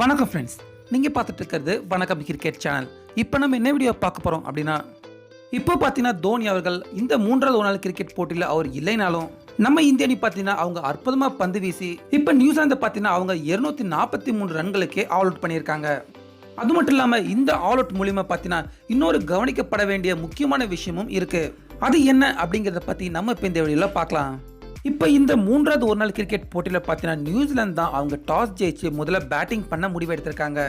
வணக்கம் ஃப்ரெண்ட்ஸ் நீங்கள் பார்த்துட்டு இருக்கிறது வணக்கம் கிரிக்கெட் சேனல் இப்போ நம்ம என்ன வீடியோ பார்க்க போகிறோம் அப்படின்னா இப்போ பார்த்தீங்கன்னா தோனி அவர்கள் இந்த மூன்றாவது ஒரு நாள் கிரிக்கெட் போட்டியில் அவர் இல்லைனாலும் நம்ம இந்திய அணி பார்த்தீங்கன்னா அவங்க அற்புதமாக பந்து வீசி இப்போ நியூசிலாந்து பார்த்தீங்கன்னா அவங்க இருநூத்தி நாற்பத்தி மூணு ரன்களுக்கே ஆல் அவுட் பண்ணியிருக்காங்க. அது மட்டும் இல்லாமல் இந்த ஆல் அவுட் மூலியமாக பார்த்தீங்கன்னா இன்னொரு கவனிக்கப்பட வேண்டிய முக்கியமான விஷயமும் இருக்குது அது என்ன அப்படிங்கிறத பற்றி நம்ம இப்போ இந்த வீடியோவில் பார்க்கலாம். இப்போ இந்த மூன்றாவது ஒரு நாள் கிரிக்கெட் போட்டியில் பார்த்தீங்கன்னா நியூசிலாந்து தான் அவங்க டாஸ் ஜெயிச்சு முதல்ல பேட்டிங் பண்ண முடிவு எடுத்திருக்காங்க.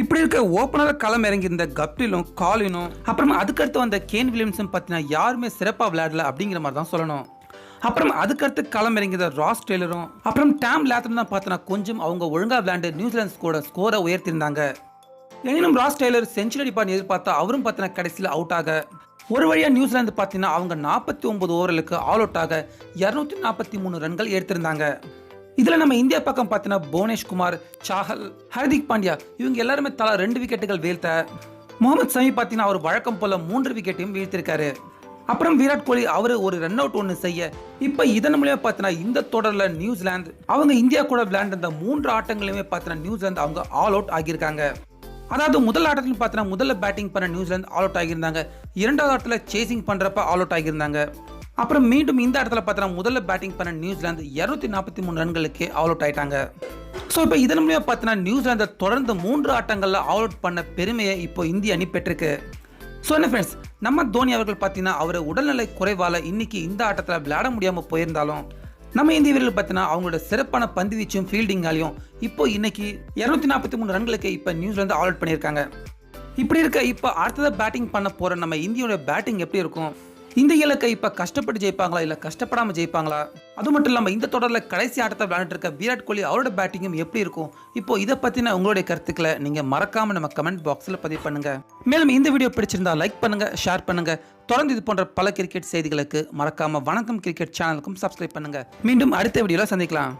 இப்படி இருக்க ஓப்பனர் களம் இறங்கியிருந்த கப்டிலும் காலினும் அப்புறம் அதுக்கடுத்து வந்த கேன் வில்லியம்ஸும் பார்த்தீங்கன்னா யாருமே சிறப்பாக விளையாடல அப்படிங்கிற மாதிரி தான் சொல்லணும். அப்புறம் அதுக்கடுத்து களம் இறங்கியத ராஸ் டெய்லரும் அப்புறம் டேம் லேத்தரும் தான் பார்த்தோன்னா கொஞ்சம் அவங்க ஒழுங்காக விளையாண்டு நியூசிலாந்து கூட ஸ்கோரை உயர்த்திருந்தாங்க எனினும் ராஸ் டெய்லர் செஞ்சுரி அடிப்பான்னு எதிர்பார்த்தா அவரும் பார்த்தீங்கன்னா கடைசியில் அவுட் ஆக ஒரு வழியாக நியூசிலாந்து பார்த்தீங்கன்னா அவங்க நாற்பத்தி ஒன்பது ஓவர்களுக்கு ஆல் அவுட் ஆக இரநூத்தி நாற்பத்தி மூணு ரன்கள் எடுத்திருந்தாங்க. இதில் நம்ம இந்தியா பக்கம் பார்த்தீங்கன்னா புவனேஷ்குமார் சாஹல் ஹர்திக் பாண்டியா இவங்க எல்லாருமே தலா ரெண்டு விக்கெட்டுகள் வீழ்த்த முகமது சமி பார்த்தீங்கன்னா அவர் வழக்கம் போல மூன்று விக்கெட்டையும் வீழ்த்திருக்காரு. அப்புறம் விராட் கோலி அவர் ஒரு ரன் அவுட் ஒன்று செய்ய இப்போ இதன் மூலியமாக பார்த்தீங்கன்னா இந்த தொடரில் நியூசிலாந்து அவங்க இந்தியா கூட விளையாண்ட மூன்று ஆட்டங்களையுமே பார்த்தீங்கன்னா நியூசிலாந்து அவங்க ஆல் அவுட் ஆகியிருக்காங்க. அதாவது முதல் ஆட்டத்தில் பார்த்தீங்கன்னா முதல்ல பேட்டிங் பண்ண நியூசிலாந்து ஆல் அவுட் ஆகியிருந்தாங்க. இரண்டாவது ஆட்டத்தில் சேசிங் பண்ணுறப்ப ஆல் அவுட் ஆகியிருந்தாங்க. அப்புறம் மீண்டும் இந்த இடத்துல பார்த்தீங்கன்னா முதல்ல பேட்டிங் பண்ண நியூசிலாந்து இரநூத்தி நாற்பத்தி மூணு ரன்களுக்கு ஆல் அவுட் ஆயிட்டாங்க. ஸோ இப்போ இதன் மூலியமாக பார்த்தீங்கன்னா நியூசிலாந்தை தொடர்ந்து மூன்று ஆட்டங்களில் ஆல் அவுட் பண்ண பெருமையை இப்போ இந்திய அணி பெற்றிருக்கு. ஸோ என்ன ஃப்ரெண்ட்ஸ் நம்ம தோனி அவர்கள் பார்த்தீங்கன்னா அவர் உடல்நிலை குறைவால் இன்னைக்கு இந்த ஆட்டத்தில் விளையாட முடியாமல் போயிருந்தாலும் நம்ம இந்திய வீரர்கள் பார்த்தீங்கன்னா அவங்களோட சிறப்பான பந்து வீச்சும் ஃபீல்டிங்காலையும் இப்போ இன்னைக்கு இரநூத்தி நாற்பத்தி மூணு ரன்களுக்கு இப்போ நியூசிலாந்து ஆல் அவுட் பண்ணியிருக்காங்க. இப்படி இருக்க இப்போ அடுத்ததாக பேட்டிங் பண்ண போகிற நம்ம இந்தியோட பேட்டிங் எப்படி இருக்கும்? இந்த இலக்கை இப்போ கஷ்டப்பட்டு ஜெயிப்பாங்களா? இல்லை கஷ்டப்படாமல் ஜெயிப்பாங்களா? அது மட்டும் இல்லாமல் இந்த தொடரில் கடைசி ஆட்டத்தை விளையாண்டுட்டு இருக்க விராட் கோலி அவரோட பேட்டிங்கும் எப்படி இருக்கும்? இப்போ இதை பற்றின உங்களுடைய கருத்துக்களை நீங்கள் மறக்காமல் நம்ம கமெண்ட் பாக்ஸில் பதிவு பண்ணுங்கள் மேலும் இந்த வீடியோ பிடிச்சிருந்தா லைக் பண்ணுங்கள் ஷேர் பண்ணுங்கள் தொடர்ந்து இது போன்ற பல கிரிக்கெட் செய்திகளுக்கு மறக்காம வணக்கம் கிரிக்கெட் சேனலுக்கும் சப்ஸ்கிரைப் பண்ணுங்க. மீண்டும் அடுத்த வீடியோவில் சந்திக்கலாம்.